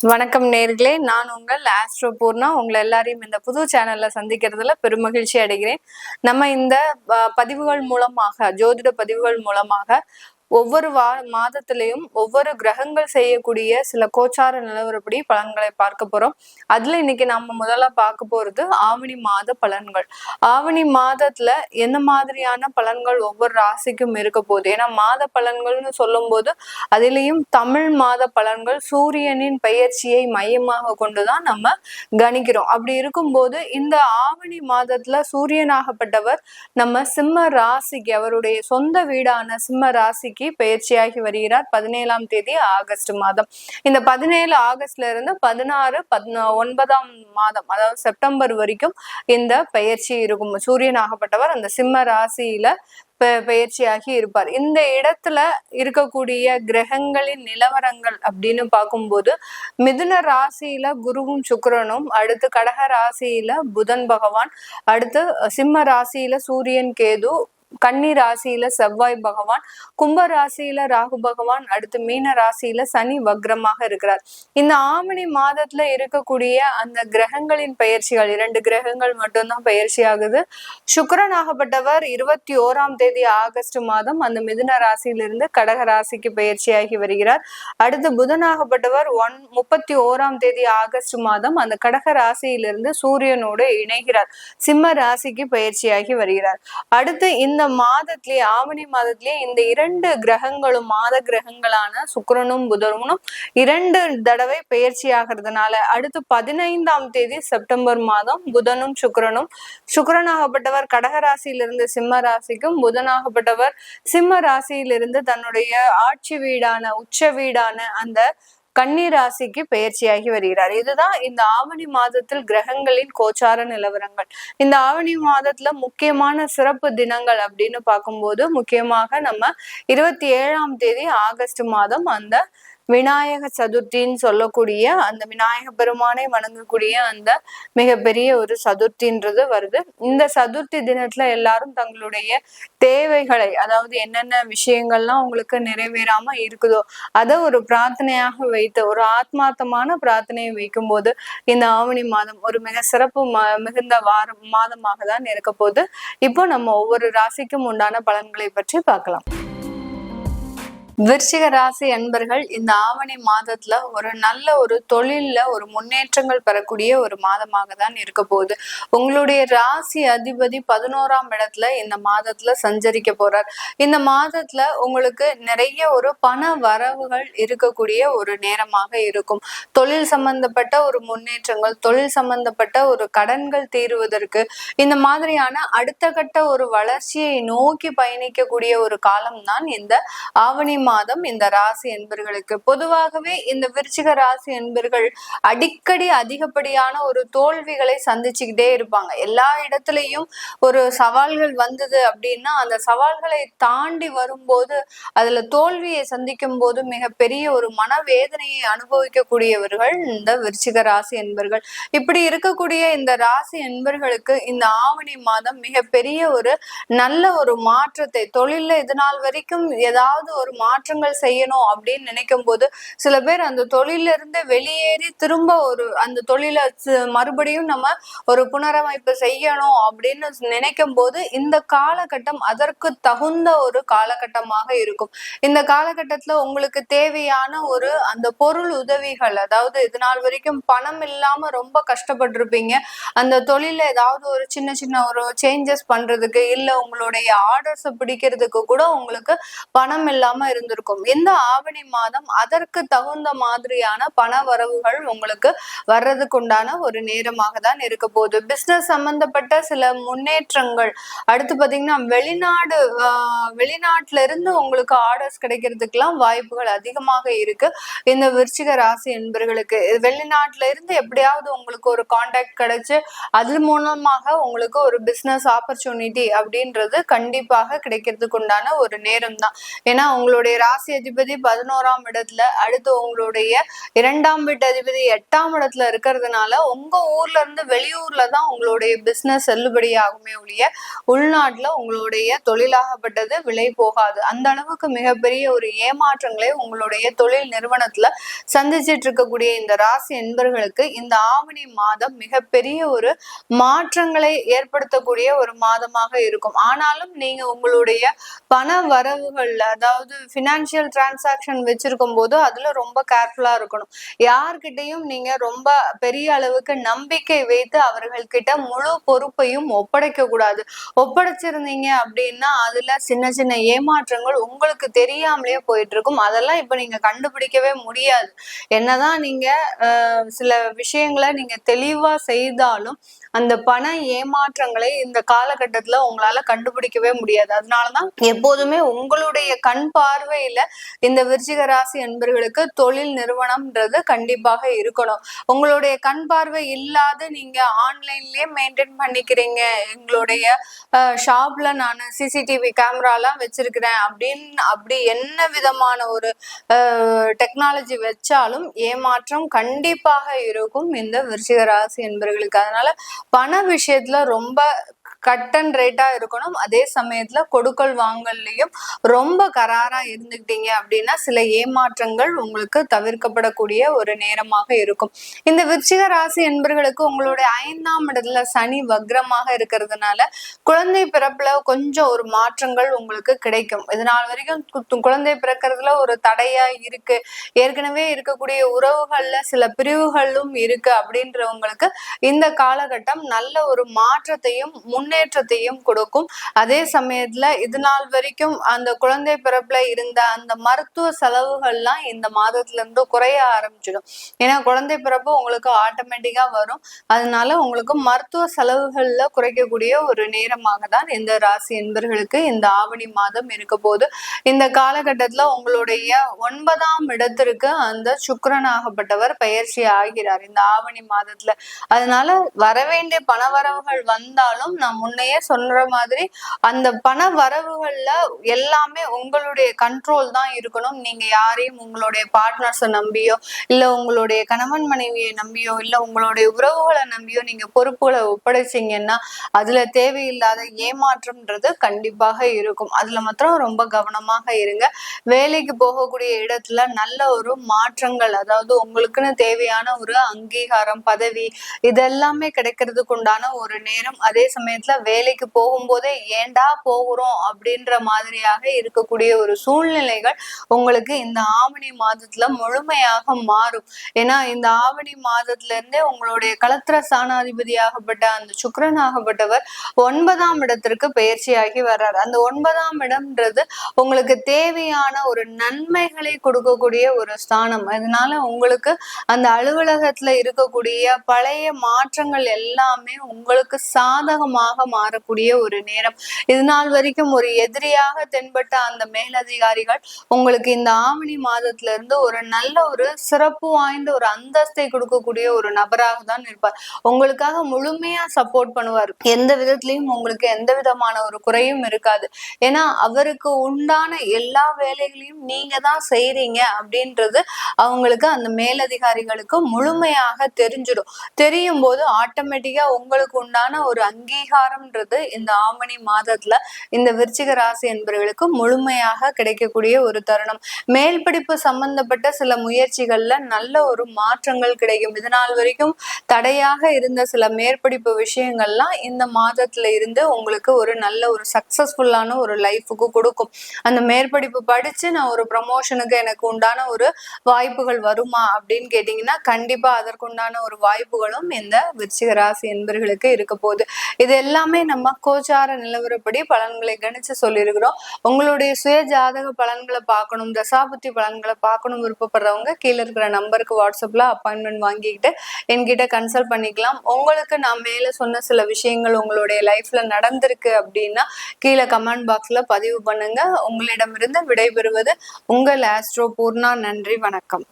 வணக்கம் நேர்களே. நான் உங்கள் ஆஸ்ட்ரோ பூர்ணா உங்களை எல்லாரையும் இந்த புது சேனல்ல சந்திக்கிறதுல பெருமகிழ்ச்சி அடைகிறேன். நம்ம இந்த அஹ், பதிவுகள் மூலமாக ஜோதிட பதிவுகள் மூலமாக ஒவ்வொரு வா மாதத்திலையும் ஒவ்வொரு கிரகங்கள் செய்யக்கூடிய சில கோச்சார நிலவரப்படி பலன்களை பார்க்க போறோம். அதுல இன்னைக்கு நம்ம முதல்ல பார்க்க போறது ஆவணி மாத பலன்கள். ஆவணி மாதத்துல எந்த மாதிரியான பலன்கள் ஒவ்வொரு ராசிக்கும் இருக்க போகுது? ஏன்னா மாத பலன்கள்னு சொல்லும்போது அதிலையும் தமிழ் மாத பலன்கள் சூரியனின் பெயர்ச்சியை மையமாக கொண்டுதான் நம்ம கணிக்கிறோம். அப்படி இருக்கும்போது இந்த ஆவணி மாதத்துல சூரியனாகப்பட்டவர் நம்ம சிம்ம ராசிக்கு அவருடைய சொந்த வீடான சிம்ம ராசிக்கு பயிற்சியாகி வருகிறார். பதினேழாம் தேதி ஆகஸ்ட் மாதம். இந்த பதினேழு ஆகஸ்ட்ல இருந்து பதினாறு ஒன்பதாம் மாதம் அதாவது செப்டம்பர் வரைக்கும் இந்த பயிற்சி இருக்கும். சூரியன் ஆகப்பட்டவர் அந்த சிம்ம ராசியில பயிற்சியாகி இருப்பார். இந்த இடத்துல இருக்கக்கூடிய கிரகங்களின் நிலவரங்கள் அப்படின்னு பார்க்கும்போது மிதுன ராசியில குருவும் சுக்கரனும் அடுத்து கடக ராசியில புதன் பகவான் அடுத்து சிம்ம ராசியில சூரியன் கேது கன்னி ராசியில செவ்வாய் பகவான் கும்ப ராசியில ராகு பகவான் அடுத்து மீன ராசியில சனி வக்ரமாக இருக்கிறார். இந்த ஆவணி மாதத்துல இருக்கக்கூடிய அந்த கிரகங்களின் பயிற்சிகள் இரண்டு கிரகங்கள் மட்டும்தான் பயிற்சி ஆகுது. சுக்கரன் ஆகப்பட்டவர் இருபத்தி ஓராம் தேதி ஆகஸ்ட் மாதம் அந்த மிதுன ராசியிலிருந்து கடக ராசிக்கு பயிற்சியாகி வருகிறார். அடுத்து புதனாகப்பட்டவர் ஒன் முப்பத்தி ஓராம் தேதி ஆகஸ்ட் மாதம் அந்த கடக ராசியிலிருந்து சூரியனோடு இணைகிறார். சிம்ம ராசிக்கு பயிற்சியாகி வருகிறார். அடுத்து இந்த மாதத்திலேயே ஆவணி மாதத்திலேயே இந்த இரண்டு கிரகங்களும் மாத கிரகங்களான சுக்கிரனும் புதனும் இரண்டு தடவை பயிற்சி ஆகிறதுனால அடுத்து பதினைந்தாம் தேதி செப்டம்பர் மாதம் புதனும் சுக்கிரனும். சுக்கரனாகப்பட்டவர் கடக ராசியிலிருந்து சிம்ம ராசிக்கும் புதனாகப்பட்டவர் சிம்ம ராசியிலிருந்து தன்னுடைய ஆட்சி வீடான உச்ச வீடான அந்த கன்னி ராசிக்கு பெயர்ச்சியாகி வருகிறார். இதுதான் இந்த ஆவணி மாதத்தில் கிரகங்களின் கோச்சார நிலவரங்கள். இந்த ஆவணி மாதத்துல முக்கியமான சிறப்பு தினங்கள் அப்படின்னு பார்க்கும்போது முக்கியமாக நம்ம இருபத்தி ஏழாம் தேதி ஆகஸ்ட் மாதம் அந்த விநாயக சதுர்த்தின்னு சொல்லக்கூடிய அந்த விநாயக பெருமானை வணங்கக்கூடிய அந்த மிகப்பெரிய ஒரு சதுர்த்தின்றது வருது. இந்த சதுர்த்தி தினத்துல எல்லாரும் தங்களுடைய தேவைகளை அதாவது என்னென்ன விஷயங்கள்லாம் உங்களுக்கு நிறைவேறாம இருக்குதோ அதை ஒரு பிரார்த்தனையாக வைத்து ஒரு ஆத்மார்த்தமான பிரார்த்தனையை வைக்கும்போது இந்த ஆவணி மாதம் ஒரு மிக சிறப்பு ம- மிகுந்த வாரம் மாதமாக தான் இருக்க போது இப்போ நம்ம ஒவ்வொரு ராசிக்கும் உண்டான பலன்களை பற்றி பார்க்கலாம். விருச்சிக ராசி அன்பர்கள் இந்த ஆவணி மாதத்துல ஒரு நல்ல ஒரு தொழில்ல ஒரு முன்னேற்றங்கள் பெறக்கூடிய ஒரு மாதமாக தான் இருக்க போகுது. உங்களுடைய ராசி அதிபதி பதினோராம் இடத்துல இந்த மாதத்துல சஞ்சரிக்க போறார். இந்த மாதத்துல உங்களுக்கு நிறைய ஒரு பண வரவுகள் இருக்கக்கூடிய ஒரு நேரமாக இருக்கும். தொழில் சம்பந்தப்பட்ட ஒரு முன்னேற்றங்கள் தொழில் சம்பந்தப்பட்ட ஒரு கடன்கள் தீருவதற்கு இந்த மாதிரியான அடுத்த கட்ட ஒரு வளர்ச்சியை நோக்கி பயணிக்கக்கூடிய ஒரு காலம் தான் இந்த ஆவணி மாதம் இந்த ராசி என்பர்களுக்கு. பொதுவாகவே இந்த விருச்சிக ராசி என்பர்கள் அடிக்கடி அதிகப்படியான ஒரு தோல்விகளை சந்திச்சுக்கிட்டே இருப்பாங்க. எல்லா இடத்துலையும் ஒரு சவால்கள் வந்தது அப்படின்னா அந்த சவால்களை தாண்டி வரும்போது அதுல தோல்வியை சந்திக்கும் போது மிகப்பெரிய ஒரு மனவேதனையை அனுபவிக்கக்கூடியவர்கள் இந்த விருச்சிக ராசி என்பர்கள். இப்படி இருக்கக்கூடிய இந்த ராசி என்பர்களுக்கு இந்த ஆவணி மாதம் மிகப்பெரிய ஒரு நல்ல ஒரு மாற்றத்தை தொழில இது நாள் வரைக்கும் ஏதாவது ஒரு மாற்றங்கள் செய்யணும் அப்படின்னு நினைக்கும் போது சில பேர் அந்த தொழில இருந்து வெளியேறி திரும்ப ஒரு அந்த தொழிலை மறுபடியும் நம்ம ஒரு புனரமைப்பு செய்யணும் அப்படின்னு நினைக்கும் போது இந்த காலகட்டம் அதற்கு தகுந்த ஒரு காலகட்டமாக இருக்கும். இந்த காலகட்டத்துல உங்களுக்கு தேவையான ஒரு அந்த பொருள் உதவிகள் அதாவது இது நாள் வரைக்கும் பணம் இல்லாம ரொம்ப கஷ்டப்பட்டிருப்பீங்க. அந்த தொழில ஏதாவது ஒரு சின்ன சின்ன ஒரு சேஞ்சஸ் பண்றதுக்கு இல்ல உங்களுடைய ஆர்டர்ஸ் பிடிக்கிறதுக்கு கூட உங்களுக்கு பணம் இல்லாம இருந்திருக்கும். இந்த ஆவணி மாதம் அதற்கு தகுந்த மாதிரியான பண வரவுகள் உங்களுக்கு வர்றதுக்கு உண்டான ஒரு நேரமாக தான் இருக்க போகுது. பிசினஸ் சம்பந்தப்பட்ட சில முன்னேற்றங்கள். அடுத்து பாத்தீங்கன்னா வெளிநாடு வெளிநாட்டுல இருந்து உங்களுக்கு ஆர்டர்ஸ் கிடைக்கிறதுக்கெல்லாம் வாய்ப்புகள் அதிகமாக இருக்கு. இந்த விருச்சிக ராசி என்பர்களுக்கு வெளிநாட்டுல இருந்து எப்படியாவது உங்களுக்கு ஒரு காண்டாக்ட் கிடைச்சு அது மூலமாக உங்களுக்கு ஒரு பிசினஸ் ஆப்பர்ச்சுனிட்டி அப்படின்றது கண்டிப்பாக கிடைக்கிறதுக்கு உண்டான ஒரு நேரம் தான் ஏன்னா உங்களுடைய ராசி அதிபதி பதினோராம் இடத்துல அடுத்து உங்களுடைய இரண்டாம் வீட்டு அதிபதி எட்டாம் இடத்துல இருக்கிறதுனால உங்க ஊர்ல இருந்து வெளியூர்ல தான் உங்களுடைய பிசினஸ் செல்லுபடியாகுமே ஒழிய உள்நாட்டுல உங்களுடைய தொழிலாகப்பட்டது விலை போகாது. அந்த அளவுக்கு மிகப்பெரிய ஒரு ஏமாற்றங்களை உங்களுடைய தொழில் நிறுவனத்துல சந்திச்சிட்டு இருக்கக்கூடிய இந்த ராசி என்பர்களுக்கு இந்த ஆவணி மாதம் மிகப்பெரிய ஒரு மாற்றங்களை ஏற்படுத்தக்கூடிய ஒரு மாதமாக இருக்கும். ஆனாலும் நீங்க உங்களுடைய பண வரவுகள்ல அதாவது ஃபினான்ஷியல் டிரான்சாக்ஷன் வச்சிருக்கும் போது அதுல ரொம்ப கேர்ஃபுல்லா இருக்கணும். யார்கிட்டையும் நீங்க ரொம்ப பெரிய அளவுக்கு நம்பிக்கை வைத்து அவர்கள் கிட்ட முழு பொறுப்பையும் ஒப்படைக்க கூடாது. ஒப்படைச்சிருந்தீங்க அப்படின்னா அதுல சின்ன சின்ன ஏமாற்றங்கள் உங்களுக்கு தெரியாமலே போயிட்டு இருக்கும் அதெல்லாம் இப்ப நீங்க கண்டுபிடிக்கவே முடியாது. என்னதான் நீங்க சில விஷயங்களை நீங்க தெளிவா செய்தாலும் அந்த பண ஏமாற்றங்களை இந்த காலகட்டத்துல உங்களால கண்டுபிடிக்கவே முடியாது. அதனாலதான் எப்போதுமே உங்களுடைய கண் பார்வை பார்வையில இந்த விருச்சிக ராசி என்பர்களுக்கு தொழில் நிறுவனம்ன்றது கண்டிப்பாக இருக்கணும். உங்களுடைய கண் பார்வை இல்லாத நீங்க ஆன்லைன்லயே மெயின்டைன் பண்ணிக்கிறீங்க. எங்களுடைய ஷாப்ல நான் சிசிடிவி கேமராலாம் வச்சிருக்கிறேன் அப்படின்னு அப்படி என்ன விதமான ஒரு டெக்னாலஜி வச்சாலும் ஏமாற்றம் கண்டிப்பாக இருக்கும் இந்த விருச்சிக ராசி என்பர்களுக்கு அதனால பண விஷயத்துல ரொம்ப கட் அண்ட் ரேட்டா இருக்கணும். அதே சமயத்துல கொடுக்கல் வாங்கல்லையும் ரொம்ப கராரா இருந்துக்கிட்டீங்க அப்படின்னா சில ஏமாற்றங்கள் உங்களுக்கு தவிர்க்கப்படக்கூடிய ஒரு நேரமாக இருக்கும். இந்த விருச்சிக ராசி என்பர்களுக்கு உங்களுடைய ஐந்தாம் இடத்துல சனி வக்ரமாக இருக்கிறதுனால குழந்தை பிறப்புல கொஞ்சம் ஒரு மாற்றங்கள் உங்களுக்கு கிடைக்கும். இதனால் வரைக்கும் குழந்தை பிறக்கிறதுல ஒரு தடையா இருக்கு. ஏற்கனவே இருக்கக்கூடிய உறவுகள்ல சில பிரிவுகளும் இருக்கு அப்படின்றவங்களுக்கு இந்த காலகட்டம் நல்ல ஒரு மாற்றத்தையும் முன்னே முன்னேற்றத்தையும் கொடுக்கும். அதே சமயத்துல இது நாள் வரைக்கும் அந்த குழந்தை பிறப்புல இருந்த அந்த மருத்துவ செலவுகள்லாம் இந்த மாதத்துல இருந்து குறைய ஆரம்பிச்சிடும். ஏன்னா குழந்தை பிறப்பு உங்களுக்கு ஆட்டோமேட்டிக்கா வரும். அதனால உங்களுக்கு மருத்துவ செலவுகள்ல குறைக்கக்கூடிய ஒரு நேரமாக தான் இந்த ராசி என்பர்களுக்கு இந்த ஆவணி மாதம் இருக்க போது இந்த காலகட்டத்துல உங்களுடைய ஒன்பதாம் இடத்திற்கு அந்த சுக்கரனாகப்பட்டவர் பயிற்சி ஆகிறார். இந்த ஆவணி மாதத்துல. அதனால வரவேண்டிய பணவரவுகள் வந்தாலும் நம்ம முன்னையே சொல்ற மாதிரி அந்த பண வரவுகள்ல எல்லாமே உங்களுடைய கண்ட்ரோல் தான் இருக்கணும். நீங்க யாரையும் உங்களுடைய பார்ட்னர்ஸை நம்பியோ இல்ல உங்களுடைய கணவன் மனைவியை நம்பியோ இல்ல உங்களுடைய உறவுகளை நம்பியோ நீங்க பொறுப்புகளை ஒப்படைச்சிங்கன்னா அதுல தேவையில்லாத ஏமாற்றம்ன்றது கண்டிப்பாக இருக்கும். அதுல மாத்திரம் ரொம்ப கவனமாக இருங்க. வேலைக்கு போகக்கூடிய இடத்துல நல்ல ஒரு மாற்றங்கள் அதாவது உங்களுக்குன்னு தேவையான ஒரு அங்கீகாரம் பதவி இதெல்லாமே கிடைக்கிறதுக்கு உண்டான ஒரு நேரம். அதே சமயத்துல வேலைக்கு போகும்போதே ஏண்டா போகிறோம் அப்படின்ற மாதிரியாக இருக்கக்கூடிய ஒரு சூழ்நிலைகள் உங்களுக்கு இந்த ஆவணி மாதத்துல முழுமையாக மாறும். ஏன்னா இந்த ஆவணி மாதத்துல இருந்தே உங்களுடைய கலத்திர சாணாதிபதியாகப்பட்ட அந்த சுக்கரன் ஆகப்பட்டவர் ஒன்பதாம் இடத்திற்கு பயிற்சியாகி வர்றார். அந்த ஒன்பதாம் இடம்ன்றது உங்களுக்கு தேவையான ஒரு நன்மைகளை கொடுக்கக்கூடிய ஒரு ஸ்தானம். அதனால உங்களுக்கு அந்த அலுவலகத்துல இருக்கக்கூடிய பழைய மாற்றங்கள் எல்லாமே உங்களுக்கு சாதகமாக மாறக்கூடிய ஒரு நேரம். இது நாள் வரைக்கும் ஒரு எதிரியாக தென்பட்ட அந்த மேலதிகாரிகள் உங்களுக்கு இந்த ஆவணி மாதத்துல இருந்து ஒரு நல்ல ஒரு சிறப்பு வாய்ந்த ஒரு அந்தஸ்தை கொடுக்கக்கூடிய ஒரு நபராக தான் இருப்பார். உங்களுக்காக முழுமையா சப்போர்ட் பண்ணுவார். எந்த விதத்திலையும் உங்களுக்கு எந்த விதமான ஒரு குறையும் இருக்காது. ஏன்னா அவருக்கு உண்டான எல்லா வேலைகளையும் நீங்க தான் செய்றீங்க அப்படின்றது அவங்களுக்கு அந்த மேலதிகாரிகளுக்கு முழுமையாக தெரிஞ்சிடும். தெரியும் போது ஆட்டோமேட்டிக்கா உங்களுக்கு உண்டான ஒரு அங்கீகாரம் பரிகாரம்ன்றது இந்த ஆமணி மாதத்துல இந்த விருச்சிக ராசி என்பவர்களுக்கு முழுமையாக கிடைக்கக்கூடிய ஒரு தருணம். மேல் படிப்பு சம்பந்தப்பட்ட சில முயற்சிகள்ல நல்ல ஒரு மாற்றங்கள் கிடைக்கும். இதனால் வரைக்கும் தடையாக இருந்த சில மேற்படிப்பு விஷயங்கள்லாம் இந்த மாதத்துல இருந்து உங்களுக்கு ஒரு நல்ல ஒரு சக்சஸ்ஃபுல்லான ஒரு லைஃபுக்கு கொடுக்கும். அந்த மேற்படிப்பு படிச்சு நான் ஒரு ப்ரமோஷனுக்கு எனக்கு உண்டான ஒரு வாய்ப்புகள் வருமா அப்படின்னு கேட்டீங்கன்னா கண்டிப்பா அதற்குண்டான ஒரு வாய்ப்புகளும் இந்த விருச்சிக ராசி என்பர்களுக்கு இருக்க போகுது. இது எல்லாம் எல்லாமே நம்ம கோச்சார நிலவரப்படி பலன்களை கணிச்சு சொல்லியிருக்கிறோம். உங்களுடைய சுய ஜாதக பலன்களை பார்க்கணும் தசாபுத்தி பலன்களை பார்க்கணும் விருப்பப்படுறவங்க கீழே இருக்கிற நம்பருக்கு வாட்ஸ்அப்ல அப்பாயின்மெண்ட் வாங்கிக்கிட்டு என்கிட்ட கன்சல்ட் பண்ணிக்கலாம். உங்களுக்கு நான் மேல சொன்ன சில விஷயங்கள் உங்களுடைய லைஃப்ல நடந்திருக்கு அப்படின்னா கீழே கமெண்ட் பாக்ஸ்ல பதிவு பண்ணுங்க. உங்களிடமிருந்து விடைபெறுவது உங்கள் ஆஸ்ட்ரோ பூர்ணா. நன்றி வணக்கம்.